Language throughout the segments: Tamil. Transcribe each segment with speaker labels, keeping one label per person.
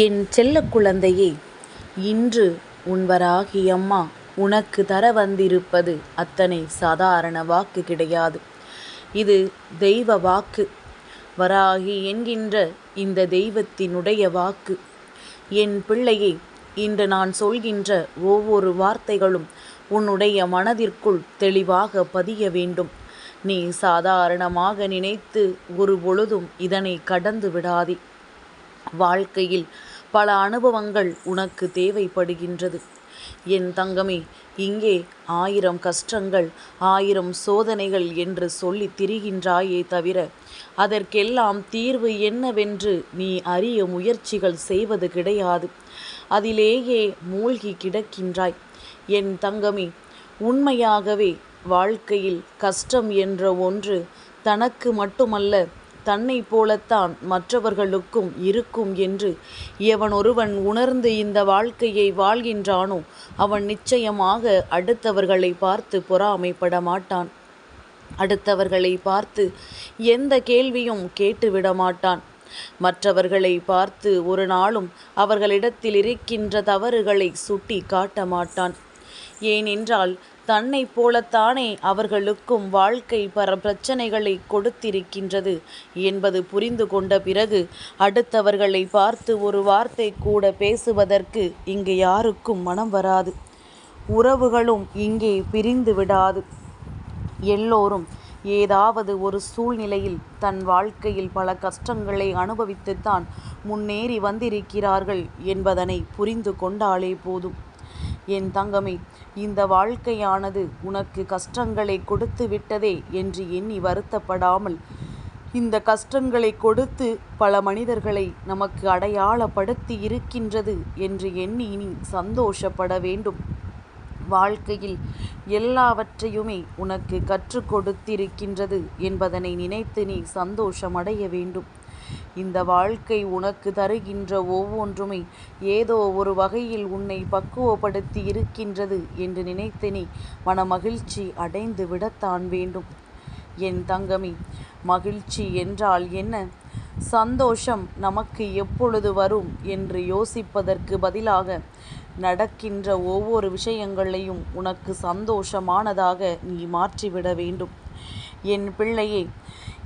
Speaker 1: என் செல்ல குழந்தையே இன்று உன் வராகி அம்மா உனக்கு தர வந்திருப்பது அத்தனை சாதாரண வாக்கு கிடையாது. இது தெய்வ வாக்கு. வராகி என்கின்ற இந்த தெய்வத்தினுடைய வாக்கு. என் பிள்ளையே இன்று நான் சொல்கின்ற ஒவ்வொரு வார்த்தைகளும் உன்னுடைய மனதிற்குள் தெளிவாக பதிய வேண்டும். நீ சாதாரணமாக நினைத்து ஒரு பொழுதும் இதனை கடந்து விடாதே. வாழ்க்கையில் பல அனுபவங்கள் உனக்கு தேவைப்படுகின்றது. என் தங்கமே இங்கே ஆயிரம் கஷ்டங்கள் ஆயிரம் சோதனைகள் என்று சொல்லி திரிகின்றாயே தவிர அதற்கெல்லாம் தீர்வு என்னவென்று நீ அறிய முயற்சிகள் செய்வது கிடையாது. அதிலேயே மூழ்கி கிடக்கின்றாய். என் தங்கமே உண்மையாகவே வாழ்க்கையில் கஷ்டம் என்ற ஒன்று தனக்கு மட்டுமல்ல தன்னை போலத்தான் மற்றவர்களுக்கும் இருக்கும் என்று எவன் ஒருவன் உணர்ந்து இந்த வாழ்க்கையை வாழ்கின்றானோ அவன் நிச்சயமாக அடுத்தவர்களை பார்த்து பொறாமைப்பட மாட்டான். அடுத்தவர்களை பார்த்து எந்த கேள்வியும் கேட்டுவிட மாட்டான். மற்றவர்களை பார்த்து ஒரு நாளும் அவர்களிடத்தில் இருக்கின்ற தவறுகளை சுட்டி காட்ட மாட்டான். ஏனென்றால் தன்னைப் போலத்தானே அவர்களுக்கும் வாழ்க்கை பர பிரச்சனைகளை கொடுத்திருக்கின்றது என்பது புரிந்து கொண்ட பிறகு அடுத்தவர்களை பார்த்து ஒரு வார்த்தை கூட பேசுவதற்கு இங்கு யாருக்கும் மனம் வராது. உறவுகளும் இங்கே பிரிந்து விடாது. எல்லோரும் ஏதாவது ஒரு சூழ்நிலையில் தன் வாழ்க்கையில் பல கஷ்டங்களை அனுபவித்துத்தான் முன்னேறி வந்திருக்கிறார்கள் என்பதனை புரிந்து கொண்டாலே போதும். என் தங்கமே இந்த வாழ்க்கையானது உனக்கு கஷ்டங்களை கொடுத்து விட்டதே என்று எண்ணி வருத்தப்படாமல் இந்த கஷ்டங்களை கொடுத்து பல மனிதர்களை நமக்கு அடையாளப்படுத்தி இருக்கின்றது என்று எண்ணி நீ சந்தோஷப்பட வேண்டும். வாழ்க்கையில் எல்லாவற்றையுமே உனக்கு கற்றுக் கொடுத்திருக்கின்றது என்பதனை நினைத்து நீ சந்தோஷமடைய வேண்டும். இந்த வாழ்க்கை உனக்கு தருகின்ற ஒவ்வொன்றுமே ஏதோ ஒரு வகையில் உன்னை பக்குவப்படுத்தி இருக்கின்றது என்று நினைத்து நீ மனமகிழ்ச்சி அடைந்து விடத்தான் வேண்டும். என் தங்கமி மகிழ்ச்சி என்றால் என்ன? சந்தோஷம் நமக்கு எப்பொழுது வரும் என்று யோசிப்பதற்கு பதிலாக நடக்கின்ற ஒவ்வொரு விஷயங்களையும் உனக்கு சந்தோஷமானதாக நீ மாற்றிவிட வேண்டும். என் பிள்ளையே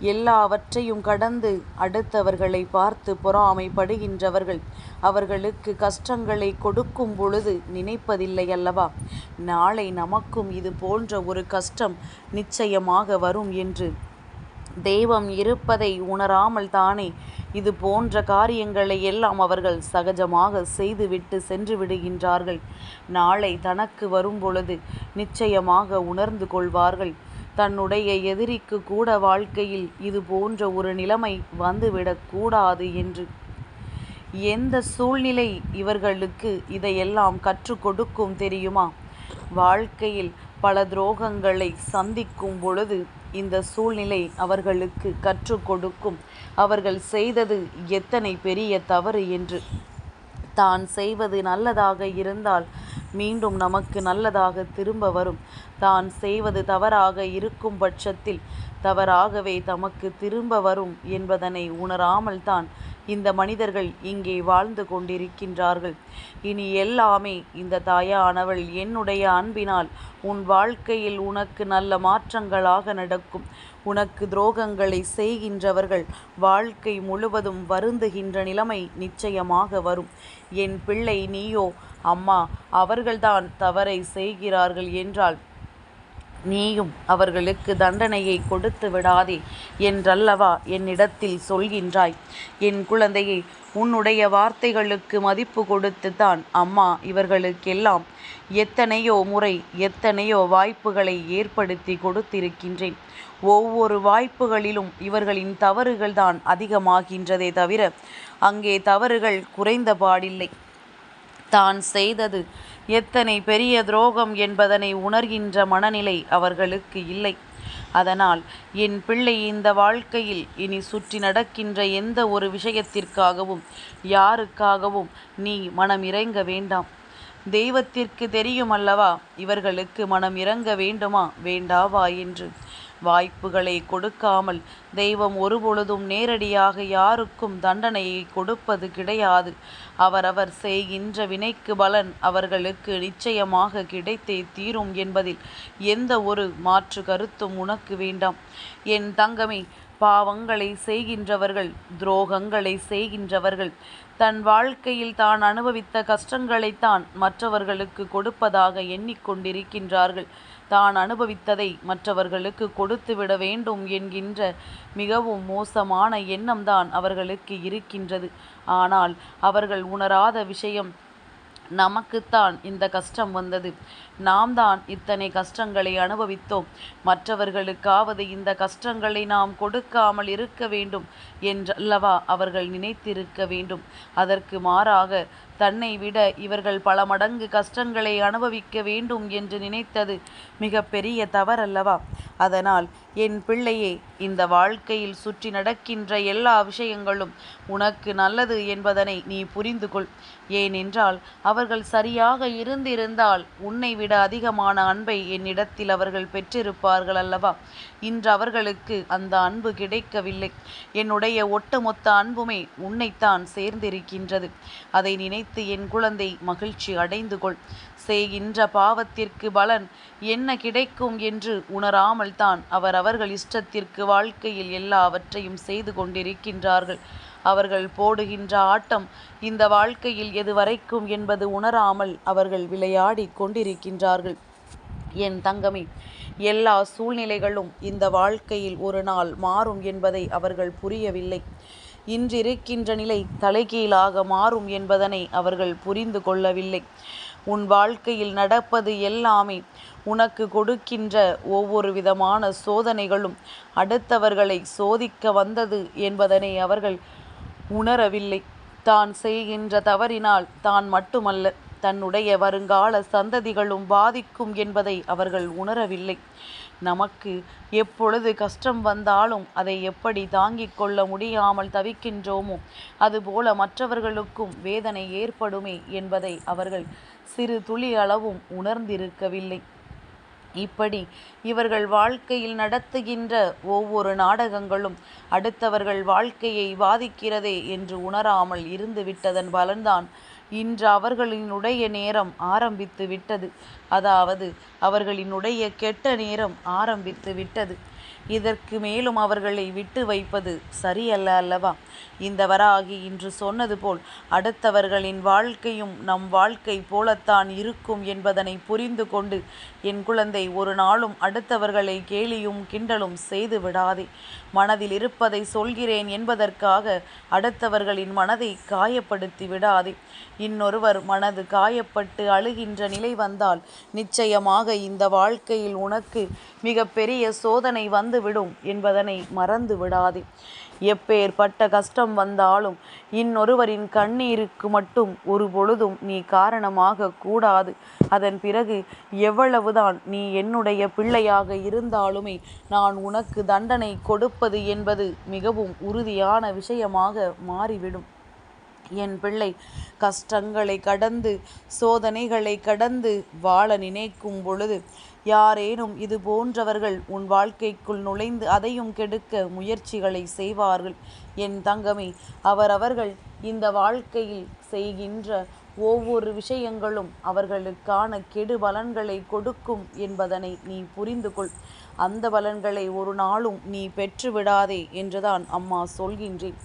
Speaker 1: எல்லாவற்றையும் கடந்து அடுத்தவர்களை பார்த்து பொறாமைப்படுகின்றவர்கள். அவர்களுக்கு கஷ்டங்களை கொடுக்கும் பொழுது நினைப்பதில்லை அல்லவா? நாளை நமக்கும் இது போன்ற ஒரு கஷ்டம் நிச்சயமாக வரும் என்று. தெய்வம் இருப்பதை உணராமல் தானே இது போன்ற காரியங்களை எல்லாம் அவர்கள் சகஜமாக செய்துவிட்டு சென்று விடுகின்றார்கள். நாளை தனக்கு வரும் பொழுது நிச்சயமாக உணர்ந்து கொள்வார்கள். தன்னுடைய எதிரிக்கு கூட வாழ்க்கையில் இது போன்ற ஒரு நிலைமை வந்துவிடக்கூடாது என்று. எந்த சூழ்நிலை இவர்களுக்கு இதையெல்லாம் கற்றுக் கொடுக்கும் தெரியுமா? வாழ்க்கையில் பல துரோகங்களை சந்திக்கும் பொழுது இந்த சூழ்நிலை அவர்களுக்கு கற்றுக் கொடுக்கும். அவர்கள் செய்தது எத்தனை பெரிய தவறு என்று. தான் செய்வது நல்லதாக இருந்தால் மீண்டும் நமக்கு நல்லதாக திரும்ப வரும். தான் செய்வது தவறாக இருக்கும் பட்சத்தில் தவறாகவே தமக்கு திரும்ப வரும் என்பதனை உணராமல் தான் இந்த மனிதர்கள் இங்கே வாழ்ந்து கொண்டிருக்கின்றார்கள். இனி எல்லாமே இந்த தாயானவள் என்னுடைய அன்பினால் உன் வாழ்க்கையில் உனக்கு நல்ல மாற்றங்களாக நடக்கும். உனக்கு துரோகங்களை செய்கின்றவர்கள் வாழ்க்கை முழுவதும் வருந்துகின்ற நிலைமை நிச்சயமாக வரும். என் பிள்ளை நீயோ அம்மா அவர்கள்தான் தவறை செய்கிறார்கள் என்றால் நீயும் அவர்களுக்கு தண்டனையை கொடுத்து விடாதே என்றல்லவா என்னிடத்தில் சொல்கின்றாய். என் குழந்தையை உன்னுடைய வார்த்தைகளுக்கு மதிப்பு கொடுத்து தான் அம்மா இவர்களுக்கெல்லாம் எத்தனையோ முறை எத்தனையோ வாய்ப்புகளை ஏற்படுத்தி கொடுத்திருக்கின்றேன். ஒவ்வொரு வாய்ப்புகளிலும் இவர்களின் தவறுகள்தான் அதிகமாகின்றதே தவிர அங்கே தவறுகள் குறைந்த பாடில்லை. தான் செய்தது எத்தனை பெரிய துரோகம் என்பதனை உணர்கின்ற மனநிலை அவர்களுக்கு இல்லை. அதனால் என் பிள்ளை இந்த வாழ்க்கையில் இனி சுற்றி நடக்கின்ற எந்த ஒரு விஷயத்திற்காகவும் யாருக்காகவும் நீ மனம் இறங்க வேண்டாம். தெய்வத்திற்கு தெரியும் அல்லவா இவர்களுக்கு மனம் இறங்க வேண்டுமா வேண்டாவா என்று. வாய்ப்புகளை கொடுக்காமல் தெய்வம் ஒருபொழுதும் நேரடியாக யாருக்கும் தண்டனையை கொடுப்பது கிடையாது. அவரவர் செய்கின்ற வினைக்கு பலன் அவர்களுக்கு நிச்சயமாக கிடைத்தே தீரும் என்பதில் எந்த ஒரு மாற்று கருத்தும் உனக்கு வேண்டாம். என் தங்கமே பாவங்களை செய்கின்றவர்கள் துரோகங்களை செய்கின்றவர்கள் தன் வாழ்க்கையில் தான் அனுபவித்த கஷ்டங்களைத்தான் மற்றவர்களுக்கு கொடுப்பதாக எண்ணிக்கொண்டிருக்கின்றார்கள். தான் அனுபவித்ததை மற்றவர்களுக்கு கொடுத்துவிட வேண்டும் என்கின்ற மிகவும் மோசமான எண்ணம்தான் அவர்களுக்கு இருக்கின்றது. ஆனால் அவர்கள் உணராத விஷயம் நமக்குத்தான் இந்த கஷ்டம் வந்தது. நாம் தான் இத்தனை கஷ்டங்களை அனுபவித்தோம். மற்றவர்களுக்காவது இந்த கஷ்டங்களை நாம் கொடுக்காமல் இருக்க வேண்டும் என்றல்லவா அவர்கள் நினைத்திருக்க வேண்டும். அதற்கு மாறாக தன்னை விட இவர்கள் பல மடங்கு கஷ்டங்களை அனுபவிக்க வேண்டும் என்று நினைத்தது மிக பெரிய தவறல்லவா? அதனால் என் பிள்ளையே இந்த வாழ்க்கையில் சுற்றி நடக்கின்ற எல்லா விஷயங்களும் உனக்கு நல்லது என்பதனை நீ புரிந்து கொள் ஏனென்றால் அவர்கள் சரியாக இருந்திருந்தால் உன்னை விட அதிகமான அன்பை என்னிடத்தில் அவர்கள் பெற்றிருப்பார்கள் அல்லவா? இன்று அவர்களுக்கு அந்த அன்பு கிடைக்கவில்லை. என்னுடைய ஒட்டுமொத்த அன்புமே உன்னைத்தான் சேர்ந்திருக்கின்றது. அதை நினைத்து என் குழந்தை மகிழ்ச்சி அடைந்து கொள். செய்கின்ற பாவத்திற்கு பலன் என்ன கிடைக்கும் என்று உணராமல் தான் அவர் அவர்கள் இஷ்டத்திற்கு வாழ்க்கையில் எல்லாவற்றையும் செய்து கொண்டிருக்கின்றார்கள். அவர்கள் போடுகின்ற ஆட்டம் இந்த வாழ்க்கையில் எதுவரைக்கும் என்பது உணராமல் அவர்கள் விளையாடி கொண்டிருக்கின்றார்கள். என் தங்கமே எல்லா சூழ்நிலைகளும் இந்த வாழ்க்கையில் ஒரு நாள் மாறும் என்பதை அவர்கள் புரியவில்லை. இன்றிருக்கின்ற நிலை தலைகீழாக மாறும் என்பதனை அவர்கள் புரிந்து கொள்ளவில்லை. உன் வாழ்க்கையில் நடப்பது எல்லாமே உனக்கு கொடுக்கின்ற ஒவ்வொரு விதமான சோதனைகளும் அடுத்தவர்களை சோதிக்க வந்தது என்பதனை அவர்கள் உணரவில்லை. தான் செய்கின்ற தவறினால் தான் மட்டுமல்ல தன்னுடைய வருங்கால சந்ததிகளும் பாதிக்கும் என்பதை அவர்கள் உணரவில்லை. நமக்கு எப்பொழுது கஷ்டம் வந்தாலும் அதை எப்படி தாங்கிக் கொள்ள முடியாமல் தவிக்கின்றோமோ அதுபோல மற்றவர்களுக்கும் வேதனை ஏற்படுமே என்பதை அவர்கள் சிறு துளி அளவும் உணர்ந்திருக்கவில்லை. இப்படி இவர்கள் வாழ்க்கையில் நடத்துகின்ற ஒவ்வொரு நாடகங்களும் அடுத்தவர்கள் வாழ்க்கையை பாதிக்கிறதே என்று உணராமல் இருந்து விட்டதன் பலன்தான் இன்று அவர்களினுடைய நேரம் ஆரம்பித்து விட்டது. அதாவது அவர்களினுடைய கெட்ட நேரம் ஆரம்பித்து விட்டது. இதற்கு மேலும் அவர்களை விட்டு வைப்பது சரியல்ல அல்லவா? இந்த வராகி இன்று சொன்னது போல் அடுத்தவர்களின் வாழ்க்கையும் நம் வாழ்க்கை போலத்தான் இருக்கும் என்பதனை புரிந்து கொண்டு என் குழந்தை ஒரு நாளும் அடுத்தவர்களை கேலியும் கிண்டலும் செய்து விடாதே. மனதில் இருப்பதை சொல்கிறேன் என்பதற்காக அடுத்தவர்களின் மனதை காயப்படுத்தி விடாதே. இன்னொருவர் மனது காயப்பட்டு அழுகின்ற நிலை வந்தால் நிச்சயமாக இந்த வாழ்க்கையில் உனக்கு மிகப்பெரிய சோதனை வந்துவிடும் என்பதனை மறந்து விடாதே. எப்பேற்பட்ட கஷ்டம் வந்தாலும் இன்னொருவரின் கண்ணீருக்கு மட்டும் ஒரு பொழுதும் நீ காரணமாக கூடாது. அதன் பிறகு எவ்வளவுதான் நீ என்னுடைய பிள்ளையாக இருந்தாலுமே நான் உனக்கு தண்டனை கொடுப்பது என்பது மிகவும் உறுதியான விஷயமாக மாறிவிடும். என் பிள்ளை கஷ்டங்களை கடந்து சோதனைகளை கடந்து வாழ நினைக்கும் பொழுது யாரேனும் இது போன்றவர்கள் உன் வாழ்க்கைக்குள் நுழைந்து அதையும் கெடுக்க முயற்சிகளை செய்வார்கள். என் தங்கமே அவரவர்கள் இந்த வாழ்க்கையில் செய்கின்ற ஒவ்வொரு விஷயங்களும் அவர்களுக்கான கெடு பலன்களை கொடுக்கும் என்பதனை நீ புரிந்து கொள். அந்த பலன்களை ஒரு நாளும் நீ பெற்றுவிடாதே என்றுதான் அம்மா சொல்கின்றேன்.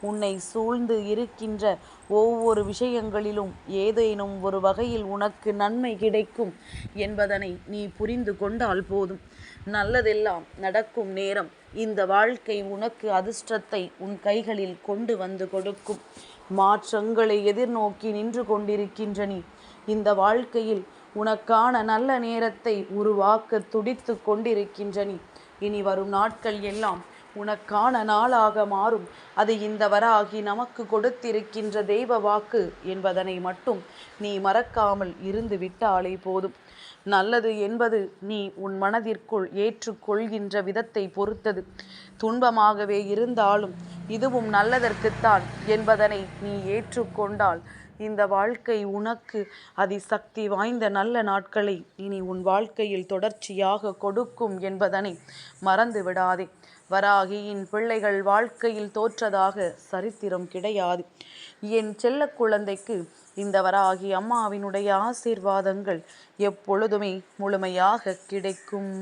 Speaker 1: உன்னை சூழ்ந்து இருக்கின்ற ஒவ்வொரு விஷயங்களிலும் ஏதேனும் ஒரு வகையில் உனக்கு நன்மை கிடைக்கும் என்பதனை நீ புரிந்து கொண்டால் போதும். நல்லதெல்லாம் நடக்கும் நேரம் இந்த வாழ்க்கை உனக்கு அதிர்ஷ்டத்தை உன் கைகளில் கொண்டு வந்து கொடுக்கும். மாற்றங்களை எதிர்நோக்கி நின்று கொண்டிருக்கின்ற நீ இந்த வாழ்க்கையில் உனக்கான நல்ல நேரத்தை உருவாக்க துடித்து கொண்டிருக்கின்ற நீ. இனி வரும் நாட்கள் எல்லாம் உனக்கான நாளாக மாறும். அது இந்த வராகி நமக்கு கொடுத்திருக்கின்ற தெய்வ வாக்கு என்பதனை மட்டும் நீ மறக்காமல் இருந்து விட்டாலே போதும். நல்லது என்பது நீ உன் மனதிற்குள் ஏற்றுக்கொள்கின்ற விதத்தை பொறுத்தது. துன்பமாகவே இருந்தாலும் இதுவும் நல்லதற்குத்தான் என்பதனை நீ ஏற்றுக்கொண்டால் இந்த வாழ்க்கை உனக்கு அதிசக்தி வாய்ந்த நல்ல நாட்களை இனி உன் வாழ்க்கையில் தொடர்ச்சியாக கொடுக்கும் என்பதனை மறந்து விடாதே. வராகியின் பிள்ளைகள் வாழ்க்கையில் தோற்றதாக சரித்திரம் கிடையாது. என் செல்ல குழந்தைக்கு இந்த வராகி அம்மாவினுடைய ஆசீர்வாதங்கள் எப்பொழுதுமே முழுமையாக கிடைக்கும்.